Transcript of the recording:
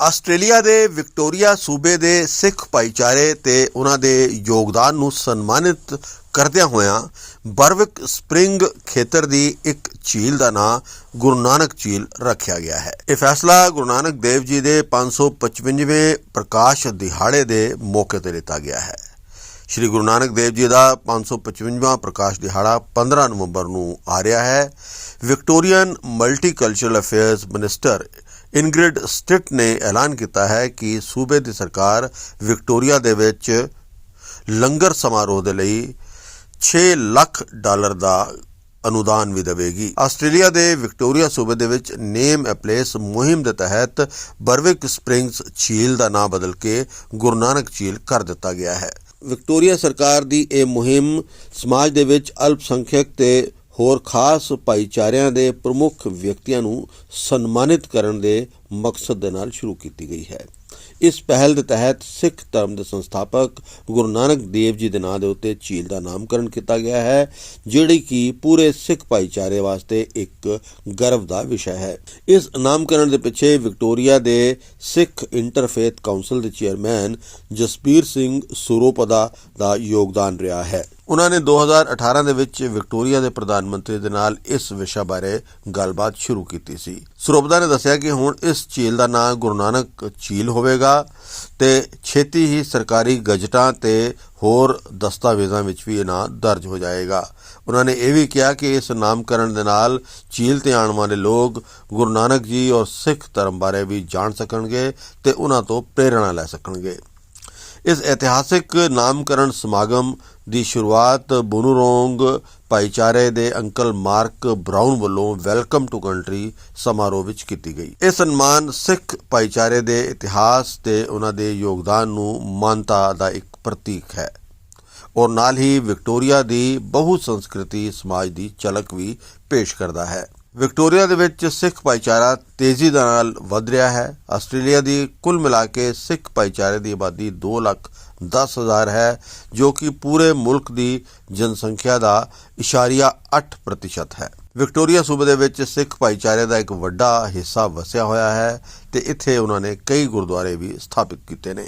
Australia ਦੇ Victoria ਸੂਬੇ ਦੇ ਸਿੱਖ ਭਾਈਚਾਰੇ ਤੇ ਉਹਨਾਂ ਦੇ ਯੋਗਦਾਨ ਨੂੰ ਸਨਮਾਨਿਤ ਕਰਦਿਆਂ ਹੋਇਆਂ ਬਰਵਿਕ ਸਪ੍ਰਿੰਗ ਖੇਤਰ ਦੀ ਇੱਕ ਝੀਲ ਦਾ ਨਾਂ ਗੁਰੂ ਨਾਨਕ ਝੀਲ ਰੱਖਿਆ ਗਿਆ ਹੈ। ਇਹ ਫੈਸਲਾ ਗੁਰੂ ਨਾਨਕ ਦੇਵ ਜੀ ਦੇ 555ਵੇਂ ਪ੍ਰਕਾਸ਼ ਦਿਹਾੜੇ ਦੇ ਮੌਕੇ ਤੇ ਲਿੱਤਾ ਗਿਆ ਹੈ। ਸ਼੍ਰੀ ਗੁਰੂ ਨਾਨਕ ਦੇਵ ਜੀ ਦਾ 555ਵਾਂ ਪ੍ਰਕਾਸ਼ ਦਿਹਾੜਾ 15 ਨਵੰਬਰ ਨੂੰ ਆ ਰਿਹਾ ਹੈ। Victorian multicultural affairs minister Ingrid Stitt ਨੇ ਐਲਾਨ ਕੀਤਾ ਹੈ ਕਿ ਸੂਬੇ ਦੀ ਸਰਕਾਰ ਵਿਕਟੋਰੀਆ ਦੇ ਵਿੱਚ ਲੰਗਰ ਸਮਾਰੋਹ ਦੇ ਲਈ 6 ਲੱਖ ਡਾਲਰ ਦਾ ਅਨੁਦਾਨ ਵੀ ਦੇਵੇਗੀ। ਆਸਟ੍ਰੇਲੀਆ ਦੇ ਵਿਕਟੋਰੀਆ ਸੂਬੇ ਦੇ ਵਿੱਚ ਨੇਮ ਅ ਪਲੇਸ ਮੁਹਿੰਮ ਦੇ ਤਹਿਤ ਬਰਵਿਕ ਸਪ੍ਰਿੰਗਸ ਝੀਲ ਦਾ ਨਾਮ ਬਦਲ ਕੇ ਗੁਰੂ ਨਾਨਕ ਝੀਲ ਕਰ ਦਿੱਤਾ ਗਿਆ ਹੈ। ਵਿਕਟੋਰੀਆ ਸਰਕਾਰ ਦੀ ਇਹ ਮੁਹਿੰਮ ਸਮਾਜ ਦੇ ਵਿੱਚ ਅਲਪਸੰਖਿਅਕ ਤੇ ਹੋਰ ਖਾਸ ਭਾਈਚਾਰਿਆਂ ਦੇ ਪ੍ਰਮੁੱਖ ਵਿਅਕਤੀਆਂ ਨੂੰ ਸਨਮਾਨਿਤ ਕਰਨ ਦੇ ਮਕਸਦ ਦੇ ਨਾਲ ਸ਼ੁਰੂ ਕੀਤੀ ਗਈ ਹੈ। ਇਸ ਪਹਿਲ ਦੇ ਤਹਿਤ ਸਿੱਖ ਧਰਮ ਦੇ ਸੰਸਥਾਪਕ ਗੁਰੂ ਨਾਨਕ ਦੇਵ ਜੀ ਦੇ ਨਾਂ ਦੇ ਉੱਤੇ ਝੀਲ ਦਾ ਨਾਮਕਰਨ ਕੀਤਾ ਗਿਆ ਹੈ, ਜਿਹੜੀ ਕਿ ਪੂਰੇ ਸਿੱਖ ਭਾਈਚਾਰੇ ਵਾਸਤੇ ਇੱਕ ਗਰਵ ਦਾ ਵਿਸ਼ਾ ਹੈ। ਇਸ ਨਾਮਕਰਨ ਦੇ ਪਿੱਛੇ ਵਿਕਟੋਰੀਆ ਦੇ ਸਿੱਖ ਇੰਟਰਫੇਥ ਕਾਉਂਸਲ ਦੇ ਚੇਅਰਮੈਨ ਜਸਬੀਰ ਸਿੰਘ ਸੁਰੋਪਦਾ ਦਾ ਯੋਗਦਾਨ ਰਿਹਾ ਹੈ। ਉਹਨਾਂ ਨੇ 2018 ਦੇ ਵਿੱਚ ਵਿਕਟੋਰੀਆ ਦੇ ਪ੍ਰਧਾਨ ਮੰਤਰੀ ਦੇ ਨਾਲ ਇਸ ਵਿਸ਼ਾ ਬਾਰੇ ਗੱਲਬਾਤ ਸ਼ੁਰੂ ਕੀਤੀ ਸੀ। ਸਰੋਪਦਾ ਨੇ ਦੱਸਿਆ ਕਿ ਹੁਣ ਇਸ ਝੀਲ ਦਾ ਨਾਮ ਗੁਰੂ ਨਾਨਕ ਝੀਲ ਹੋਵੇਗਾ ਤੇ ਛੇਤੀ ਹੀ ਸਰਕਾਰੀ ਗਜਟਾਂ ਤੇ ਹੋਰ ਦਸਤਾਵੇਜ਼ਾਂ ਵਿੱਚ ਵੀ ਇਹ ਨਾਮ ਦਰਜ ਹੋ ਜਾਏਗਾ। ਉਹਨਾਂ ਨੇ ਇਹ ਵੀ ਕਿਹਾ ਕਿ ਇਸ ਨਾਮਕਰਨ ਦੇ ਨਾਲ ਝੀਲ ਤੇ ਆਉਣ ਵਾਲੇ ਲੋਕ ਗੁਰੂ ਨਾਨਕ ਜੀ ਔਰ ਸਿੱਖ ਧਰਮ ਬਾਰੇ ਵੀ ਜਾਣ ਸਕਣਗੇ ਤੇ ਉਹਨਾਂ ਤੋਂ ਪ੍ਰੇਰਣਾ ਲੈ ਸਕਣਗੇ। ਇਸ ਇਤਿਹਾਸਿਕ ਨਾਮਕਰਨ ਸਮਾਗਮ ਦੀ ਸ਼ੁਰੂਆਤ ਬੁਨੂਰੋਂਗ ਭਾਈਚਾਰੇ ਦੇ ਅੰਕਲ ਮਾਰਕ ਬ੍ਰਾਊਨ ਵੱਲੋਂ ਵੈਲਕਮ ਟੂ ਕੰਟਰੀ ਸਮਾਰੋਹ ਵਿੱਚ ਕੀਤੀ ਗਈ। ਇਹ ਸਨਮਾਨ ਸਿੱਖ ਭਾਈਚਾਰੇ ਦੇ ਇਤਿਹਾਸ ਤੇ ਉਹਨਾਂ ਦੇ ਯੋਗਦਾਨ ਨੂੰ ਮਾਨਤਾ ਦਾ ਇੱਕ ਪ੍ਰਤੀਕ ਹੈ। ਔਰ ਨਾਲ ਹੀ ਵਿਕਟੋਰੀਆ ਦੀ ਬਹੁ ਸੰਸਕ੍ਰਿਤੀ ਸਮਾਜ ਦੀ ਝਲਕ ਵੀ ਪੇਸ਼ ਕਰਦਾ ਹੈ। ਵਿਕਟੋਰੀਆ ਦੇ ਵਿੱਚ ਸਿੱਖ ਭਾਈਚਾਰਾ ਤੇਜ਼ੀ ਦੇ ਨਾਲ ਵਧ ਰਿਹਾ ਹੈ। ਆਸਟ੍ਰੇਲੀਆ ਦੀ ਕੁੱਲ ਮਿਲਾ ਕੇ ਸਿੱਖ ਭਾਈਚਾਰੇ ਦੀ ਆਬਾਦੀ 2 ਲੱਖ 10 ਹਜ਼ਾਰ ਹੈ, ਜੋ ਕਿ ਪੂਰੇ ਮੁਲਕ ਦੀ ਜਨਸੰਖਿਆ ਦਾ ਇਸ਼ਾਰੀਆ 8% ਹੈ। ਵਿਕਟੋਰੀਆ ਸੂਬੇ ਦੇ ਵਿੱਚ ਸਿੱਖ ਭਾਈਚਾਰੇ ਦਾ ਇੱਕ ਵੱਡਾ ਹਿੱਸਾ ਵਸਿਆ ਹੋਇਆ ਹੈ ਤੇ ਇੱਥੇ ਉਹਨਾਂ ਨੇ ਕਈ ਗੁਰਦੁਆਰੇ ਵੀ ਸਥਾਪਿਤ ਕੀਤੇ ਨੇ।